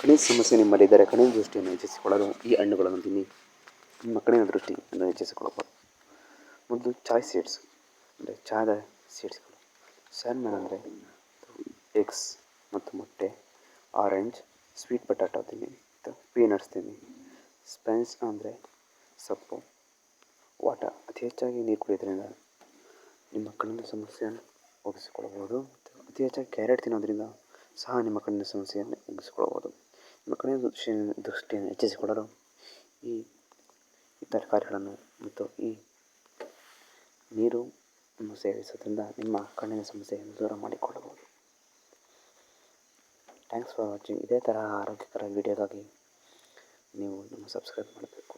ಕಣ್ಣಿನ ಸಮಸ್ಯೆ ನಿಮ್ಮಲ್ಲಿದ್ದರೆ ಕಣ್ಣಿನ ದೃಷ್ಟಿಯನ್ನು ಹೆಚ್ಚಿಸಿಕೊಳ್ಳಲು ಈ ಹಣ್ಣುಗಳನ್ನು ತಿನ್ನಿ. ನಿಮ್ಮ ಕಣ್ಣಿನ ದೃಷ್ಟಿಯನ್ನು ಹೆಚ್ಚಿಸಿಕೊಳ್ಳಬಹುದು ಮೊದಲು ಚಾಯ್ ಸೀಡ್ಸ್ ಅಂದರೆ ಚಹಾದ ಸೀಡ್ಸ್ಗಳು ಸ್ಯಾಲ್ಮನ್ ಅಂದರೆ ಎಗ್ಸ್ ಮತ್ತು ಮೊಟ್ಟೆ ಆರೆಂಜ್ ಸ್ವೀಟ್ ಪೊಟ್ಯಾಟೊ ತಿನ್ನಿ ಪೀನಟ್ಸ್ ತಿನ್ನಿ. ಸ್ಪೆನ್ಸ್ ಅಂದರೆ ಸೊಪ್ಪು ವಾಟ ಅತಿ ಹೆಚ್ಚಾಗಿ ನೀರು ಕುಡಿಯೋದ್ರಿಂದ ನಿಮ್ಮ ಕಣ್ಣಿನ ಸಮಸ್ಯೆಯನ್ನು ಒಗ್ಗಿಸಿಕೊಳ್ಳಬಹುದು ಮತ್ತು ಅತಿ ಹೆಚ್ಚಾಗಿ ಕ್ಯಾರೆಟ್ ತಿನ್ನೋದ್ರಿಂದ ಸಹ ನಿಮ್ಮ ಕಣ್ಣಿನ ಸಮಸ್ಯೆಯನ್ನು ಮುಗಿಸಿಕೊಳ್ಳಬಹುದು ದೃಷ್ಟಿ ದೃಷ್ಟಿಯನ್ನು ಹೆಚ್ಚಿಸಿಕೊಳ್ಳಲು ಈ ತರಕಾರಿಗಳನ್ನು ಮತ್ತು ಈ ನೀರು ಸೇವಿಸೋದ್ರಿಂದ ನಿಮ್ಮ ಕಣ್ಣಿನ ಸಮಸ್ಯೆಯನ್ನು ದೂರ ಮಾಡಿಕೊಳ್ಳಬಹುದು. ಥ್ಯಾಂಕ್ಸ್ ಫಾರ್ ವಾಚಿಂಗ್ ಇದೇ ಥರ ಆರೋಗ್ಯಕರ ವೀಡಿಯೋಗಾಗಿ ನೀವು ನಮ್ಮ ಸಬ್ಸ್ಕ್ರೈಬ್ ಮಾಡಬೇಕು.